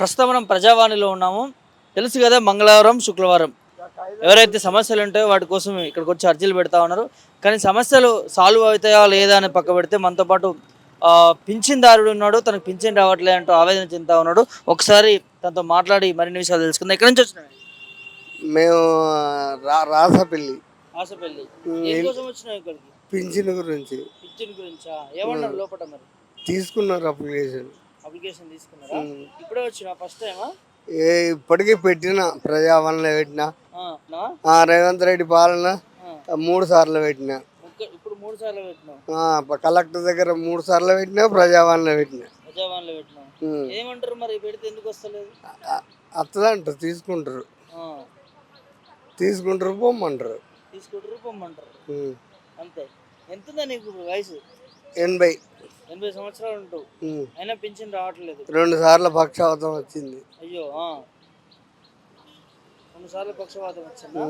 ప్రస్తుతం మనం ప్రజావాణిలో ఉన్నాము. తెలుసు కదా మంగళవారం శుక్రవారం. ఎవరైతే సమస్యలు ఉంటాయో వాటి కోసం ఇక్కడికి వచ్చి అర్జీలు పెడతా ఉన్నారు. కానీ సమస్యలు సాల్వ్ అవుతాయా లేదా అని పక్క పెడితే మనతో పాటు పింఛన్దారుడు ఉన్నాడు. తనకు పింఛన్ రావట్లేదు అంటూ ఆవేదన చెందుతా ఉన్నాడు. ఒకసారి తనతో మాట్లాడి మరిన్ని విషయాలు తెలుసుకుందాం. ఎక్కడి నుంచి వచ్చినాయి మేము రా రాసపల్లి ఇక్కడికి? పింఛన్ గురించి. పింఛన్ గురించా? ఏమన్నారు లోపల మరి? తీసుకున్నారు అప్లికేషన్. అప్లికేషన్ తీసుకున్నారా. ఇప్పుడే వచ్చినా ఫస్ట్ టైమా ఏ ఇప్పటికీ పెట్టిన ప్రజావనలో పెట్టిన. రేవంత్ రెడ్డి పాలన. మూడు సార్లు పెట్టిన. ఇప్పుడు మూడు సార్లు పెట్టినావు ఆ, ప- కలెక్టర్ దగ్గర మూడు సార్లు పెట్టినా ప్రజావనలో పెట్టిన. ప్రజావాణిలో పెట్టినావు ఉమ్. ఏమంటారు మరి పెడితే ఎందుకు వస్తలేదు? అ- అత్తదంటారు తీసుకుంటారు. తీసుకుంటారు పొమ్మంటారు. తీసుకుంటారు పొమ్మంటారు. అంతే. ఎంతుందా నీకు వయసు? ఎనభై ఎనభై సంవత్సరాలు ఉమ్. అయినా పింఛన్ రావట్లేదు రెండు సార్లు పక్షవాతం వచ్చింది అయ్యో. రెండు సార్లు పక్షవాతం వచ్చిందా.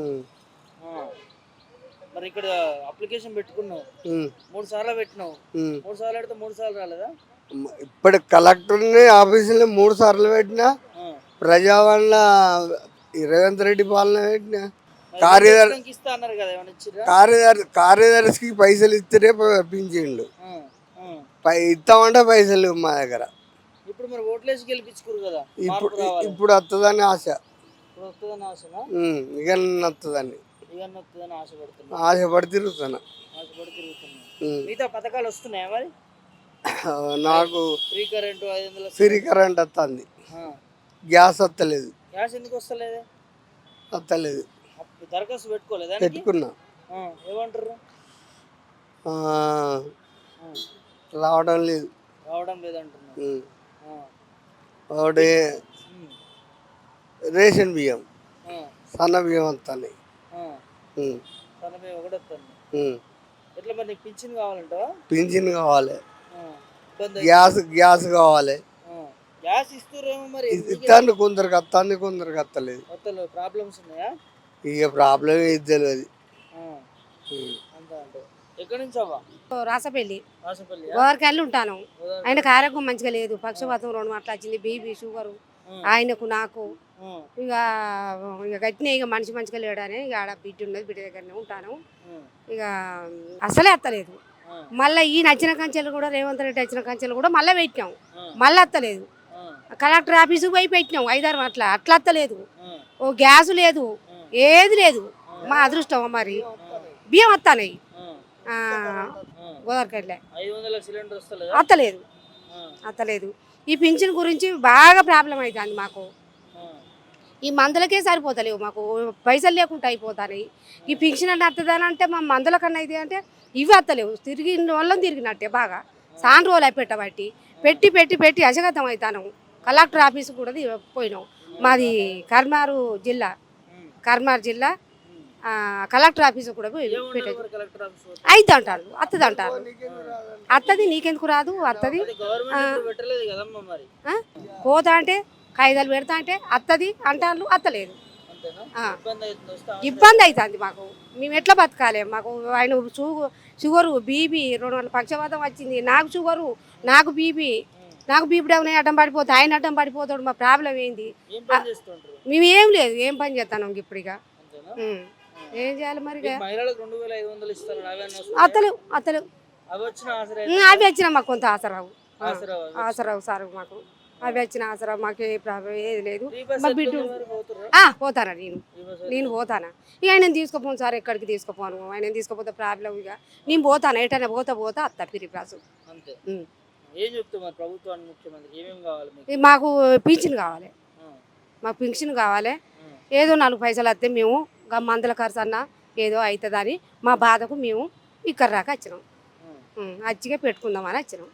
మరి ఇక్కడ అప్లికేషన్ పెట్టుకున్నావు. మూడు సార్లు పెట్టినావు. మూడు సార్లు పెడితే మూడు సార్లు రాలేదా ఇప్పుడు కలెక్టర్ని ఆఫీసులో మూడు సార్లు పెట్టినా ఈ రేవంత్ రెడ్డి పాలన పెట్టినా కార్యదర్శి కార్యదర్శి కార్యదర్శికి పైసలు ఇస్తేనే పింఛండు. ఆ, ఆ. పై ఇస్తామంటే పైసలు మా దగ్గర. ఇప్పుడు మరి ఓట్లేసి గెలిపించుకోరు కదా ఇప్పుడు ఇప్పుడు వస్తుందని ఆశ. ఇక వస్తుందని ఆశపడుతున్నా. ఆశపడి తిరుగుతున్నా. మిగతా పథకాలు వస్తున్నాయా మరి? నాకు ఫ్రీ కరెంటు ఫ్రీ కరెంట్ వస్తుంది. గ్యాస్ వస్తలేదు గ్యాస్ ఎందుకు వస్తలేదే? వస్తలేదు దరఖాస్తు పెట్టుకోలేదా? పెట్టుకున్నా. ఏమంటారు రావడం లేదు. రావడం లేదంటున్నారు ఒకటి రేషన్ బియ్యం. సన్న బియ్యం ఆ. ఉమ్, తనపై ఒకటి వస్తుంది ఉమ్. ఎట్లా మరి నీకు పింఛన్ కావాలంటావా? పింఛన్ కావాలి. గ్యాస్ గ్యాస్ కావాలి. గ్యాస్ ఇస్తురేమో మరి. ఇస్తాను కొందరికి వస్తుంది కొందరికి వస్తలేదు ప్రాబ్లమ్స్ ఉన్నాయా? ఇక ప్రాబ్లం ఏది తెలియదు ఆ, ఉమ్. అంతే. అంటే ఎక్కడి నుంచి అవ్వా? రాసపల్లి. రాసపల్లి గోవర్కెళ్ళి ఉంటాను. ఆయనకు ఆరోగ్యం మంచిగా లేదు. పక్షపాతం రెండు మాటలు వచ్చింది. BP sugar. ఆయనకు నాకు. ఇక ఇక గట్టినే ఇక మనిషి మంచిగా లేడని ఇక ఆడ బిడ్డ ఉన్నది. బిడ్డ దగ్గరనే ఉంటాను. ఇక అసలే అత్తలేదు. మళ్ళీ ఈ నచ్చిన కంచెలు కూడా రేవంత్ రెడ్డి వచ్చిన కంచెలు కూడా మళ్ళీ పెట్టినాం. మళ్ళీ అత్తలేదు. కలెక్టర్ ఆఫీసుకు పోయి పెట్టినాం. ఐదారు అట్లా అట్లా అత్తలేదు. ఓ గ్యాస్ లేదు. ఏది లేదు. మా అదృష్టం మరి. బియ్యం వస్తాయి వస్తలేదా? అత్తలేదు. అత్తలేదు. ఈ పింఛన్ గురించి బాగా ప్రాబ్లం అవుతుంది మాకు. ఈ మందులకే సరిపోతలేవు మాకు. పైసలు లేకుండా అయిపోతాయి ఈ పింఛన్ అంటే వస్తుందని అంటే మా మందుల కన్నా ఇది అంటే ఇవి వస్తలేవు తిరిగిన వాళ్ళని తిరిగినట్టే బాగా. సాన్ రోజులు పెట్టబట్టి. పెట్టి పెట్టి పెట్టి అశగతం అవుతాను కలెక్టర్ ఆఫీస్ కూడా పోయినాం. మాది కర్మారు జిల్లా. కర్మారు జిల్లా కలెక్టర్ ఆఫీస్ కూడా వాళ్ళు? అయితే అంటారు అత్తది అంటారు. అత్తది నీకెందుకు రాదు అత్తది? పోతా అంటే కాగితాలు పెడతా అంటే అత్తది అంటారు అత్తలేదు. ఇబ్బంది అవుతుంది మాకు. మేము ఎట్లా బతకాలి? మాకు ఆయన షుగర్ షుగరు బీపీ రెండు వందల పక్షపాతం వచ్చింది. నాకు షుగరు నాకు బీపీ నాకు బీపీ డౌన్ అడ్డం పడిపోతే ఆయన అడ్డం పడిపోతాడు మా ప్రాబ్లం ఏంది? మేము ఏం లేదు ఏం పని చేస్తాను ఇప్పుడు ఇక. ఏం చేయాలి మరి? అత్తలు అత్తలు అవి వచ్చిన మాకు కొంత ఆసరావు ఆసరావు సార్ మాకు. అవి వచ్చిన ఆసరావు మాకు ఏ ప్రాబ్లం ఏది లేదు. మా బిడ్డ. పోతానా నేను. నేను పోతానా? ఇక ఆయన తీసుకుపోను సార్ ఎక్కడికి తీసుకుపోను? ఆయన తీసుకుపోతే ప్రాబ్లం ఇక. నేను పోతాను? ఎటైనా పోతా పోతా అత్త పిరిప్రాసు అంతే. ఉం. ఏం ప్రభుత్వానికి ముఖ్యమంత్రి ఏమేమి కావాలి మీకు? ఇది మాకు పింఛన్ కావాలి. మాకు పింఛన్ కావాలి. ఏదో నాలుగు పైసలు వస్తే మేము గా మందుల ఖర్చు అన్న ఏదో అవుతుందని మా బాధకు మేము ఇక్కడ రాక వచ్చినాం. అచ్చిగా పెట్టుకుందామని వచ్చినాం.